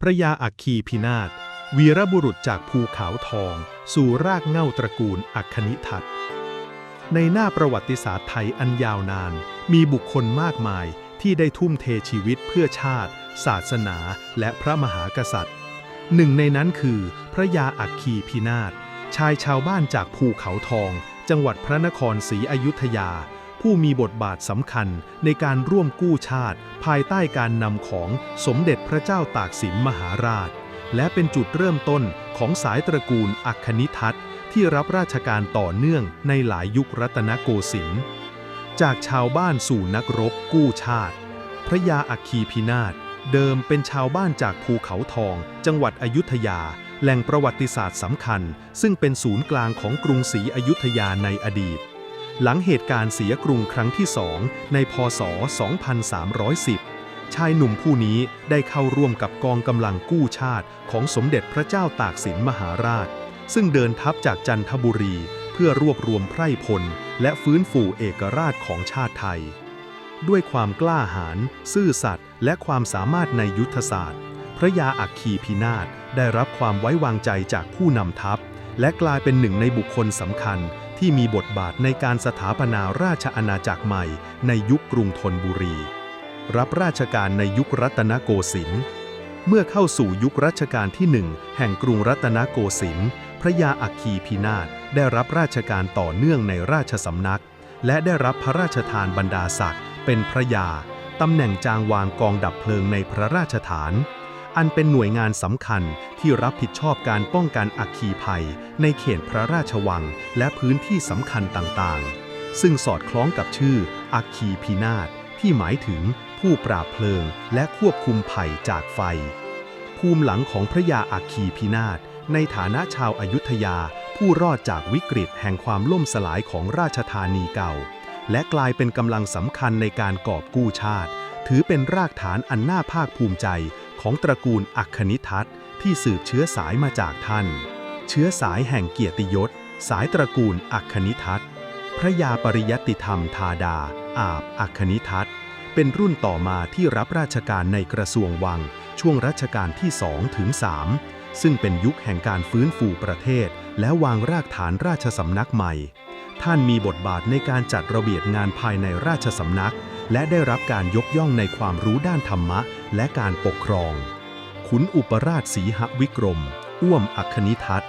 พระยาอัคคีพินาศวีรบุรุษจากภูเขาทอง สู่รากเง้าตระกูลอัคคณิทัตในหน้าประวัติศาสตร์ไทยอันยาวนาน มีบุคคลมากมายที่ได้ทุ่มเทชีวิตเพื่อชาติ ศาสนาและพระมหากษัตริย์ หนึ่งในนั้นคือพระยาอัคคีพินาศชายชาวบ้านจากภูเขาทอง จังหวัดพระนครศรีอยุธยา ผู้มีบทบาทสำคัญในการร่วมกู้ชาติ ภายใต้การนำของสมเด็จพระเจ้าตากสินมหาราช และเป็นจุดเริ่มต้นของสายตระกูลอัคคณิทัตที่รับราชการต่อเนื่องในหลายยุครัตนโกสินทร์จากชาวบ้านสู่นักรบกู้ชาติ พระยาอัคคีพินาศเดิมเป็นชาวบ้านจากภูเขาทอง จังหวัดอยุธยา แหล่งประวัติศาสตร์สำคัญ ซึ่งเป็นศูนย์กลางของกรุงศรีอยุธยาในอดีต หลังเหตุการณ์เสียกรุงครั้งที่สองในพศ 2310 ชายหนุ่มผู้นี้ได้เข้าร่วมกับกองกำลังกู้ชาติของสมเด็จพระเจ้าตากสินมหาราช ซึ่งเดินทัพจากจันทบุรี เพื่อรวบรวมไพร่พล และฟื้นฟูเอกราชของชาติไทย ด้วยความกล้าหาญซื่อสัตย์และความสามารถในยุทธศาสตร์ พระยาอัคคีพินาศได้รับความไว้วางใจจากผู้นำทัพ และกลายเป็นหนึ่งในบุคคลสำคัญ ที่มีบทบาทในการสถาปนาราชอาณาจักรใหม่ในยุคกรุงธนบุรี รับราชการในยุครัตนโกสินทร์เมื่อเข้าสู่ยุครัชกาลที่หนึ่งแห่งกรุงรัตนโกสินทร์พระยาอัคคีพินาศได้รับราชการต่อเนื่องในราชสำนัก และได้รับพระราชทานบรรดาศักดิ์เป็นพระยาตำแหน่งจางวางกองดับเพลิงในพระราชฐาน อันเป็นหน่วยงานสำคัญที่รับผิดชอบการป้องกันอัคคีภัย ในเขตพระราชวัง และพื้นที่สำคัญต่างๆ ซึ่งสอดคล้องกับชื่อ อัคคีพินาศที่หมายถึงผู้ปราบเพลิง และควบคุมภัยจากไฟ ภูมิหลังของพระยาอัคคีพินาศในฐานะชาวอายุทยา ผู้รอดจากวิกฤตแห่งความล่มสลายของราชธานีเก่า และกลายเป็นกำลังสำคัญในการกอบกู้ชาติ ถือเป็นรากฐานอันน่าภาคภูมิใจ ของตระกูลอัคคณิทัตที่สืบเชื้อสายมาจากท่าน เชื้อสายแห่งเกียรติยศ สายตระกูลอัคคณิทัตพระยาปริยติธรรมธาดา อาบอัคคณิทัตเป็นรุ่นต่อมาที่รับราชการในกระทรวงวัง ช่วงรัชกาลที่2ถึง3ซึ่งเป็นยุคแห่งการฟื้นฟูประเทศ และวางรากฐานราชสำนักใหม่ ท่านมีบทบาทในการจัดระเบียบงานภายในราชสำนัก และได้รับการยกย่องในความรู้ด้านธรรมะและการปกครอง ขุนอุปราชสีหวิกรม อ้วมอัคคณิทัต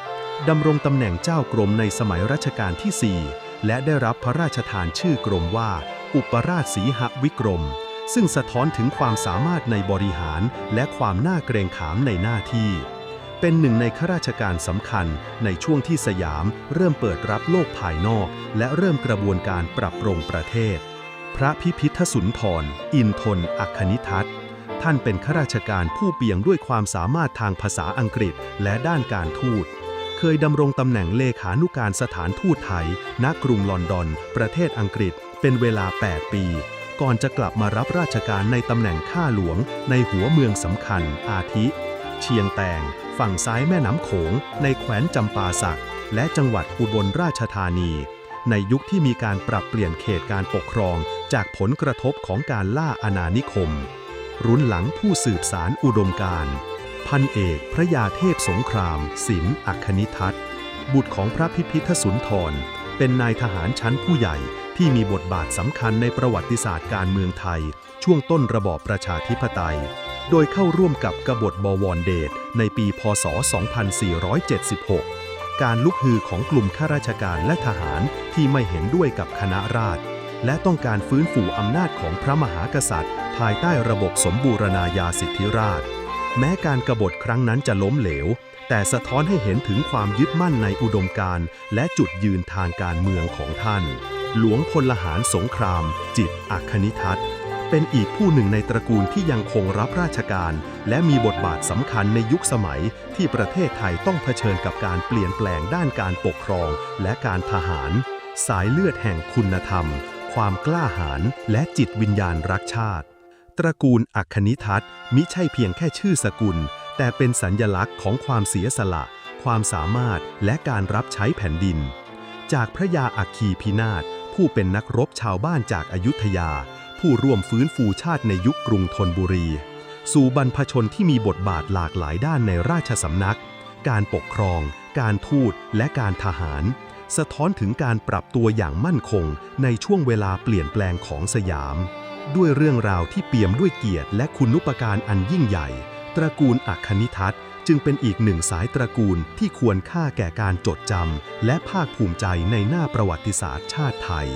ดำรงตำแหน่งเจ้ากรมในสมัยรัชกาลที่ 4 และได้รับพระราชทานชื่อกรมว่า อุปราชสีหวิกรม ซึ่งสะท้อนถึงความสามารถในบริหารและความน่าเกรงขามในหน้าที่ เป็นหนึ่งในข้าราชการสำคัญในช่วงที่สยามเริ่มเปิดรับโลกภายนอก และเริ่มกระบวนการปรับปรุงประเทศ พระพิพิธสุนทร อินทนอัคคณิทัตท่านเป็นข้าราชการผู้เปี่ยมด้วยความสามารถทางภาษาอังกฤษและด้านการทูต เคยดำรงตำแหน่งเลขานุการสถานทูตไทย ณ กรุงลอนดอน ประเทศอังกฤษ เป็นเวลา 8 ปี ก่อนจะกลับมารับราชการในตำแหน่งข้าหลวง ในหัวเมืองสำคัญ อาทิ เชียงแตง ฝั่งซ้ายแม่น้ำโขง ในแขวนจำปาสัก และจังหวัดอุบลราชธานี ในยุคที่มีการปรับเปลี่ยนเขตการปกครองจากผลกระทบของการล่าอาณานิคม รุนหลังผู้สืบสารอุดมการพันเอกพระยาเทพสงครามสินอัคคณิทัตบุตรของพระพิพิธสุนทร เป็นนายทหารชั้นผู้ใหญ่ที่มีบทบาทสำคัญในประวัติศาสตร์การเมืองไทย ช่วงต้นระบอบประชาธิปไตย โดยเข้าร่วมกับกบฏบวรเดชในปี พศ 2476 การลุกฮือของกลุ่มข้าราชการและทหารที่ไม่เห็นด้วยกับคณะราษฎรและต้องการฟื้นฟูอำนาจของพระมหากษัตริย์ ภายใต้ระบบสมบูรณาญาสิทธิราช แม้การกบฏครั้งนั้นจะล้มเหลว แต่สะท้อนให้เห็นถึงความยึดมั่นในอุดมการณ์และจุดยืนทางการเมืองของท่าน หลวงพลหารสงคราม จิตอัคคณิทัต เป็นอีกผู้หนึ่งในตระกูลที่ยังคงรับราชการ และมีบทบาทสำคัญในยุคสมัยที่ประเทศไทยต้องเผชิญกับการเปลี่ยนแปลงด้านการปกครองและการทหาร สายเลือดแห่งคุณธรรม ความกล้าหาญและจิตวิญญาณรักชาติ ตระกูลอัคคณิทัตมิใช่เพียงแค่ชื่อสกุล แต่เป็นสัญญลักษณ์ของความเสียสละ ความสามารถและการรับใช้แผ่นดิน จากพระยาอัคคีพินาศผู้เป็นนักรบชาวบ้านจากอายุทยา ผู้ร่วมฟื้นฟูชาติในยุคกรุงธนบุรี สู่บรรพชนที่มีบทบาทหลากหลายด้านในราชสำนัก การปกครอง การทูตและการทหาร สะท้อนถึงการปรับตัวอย่างมั่นคงในช่วงเวลาเปลี่ยนแปลงของสยาม ด้วยเรื่องราวที่เปี่ยมด้วยเกียรติและคุณุปการอันยิ่งใหญ่ ตระกูลอัคคณิทัศน์จึงเป็นอีกหนึ่งสายตระกูลที่ควรค่าแก่การจดจำและภาคภูมิใจในหน้าประวัติศาสตร์ชาติไทย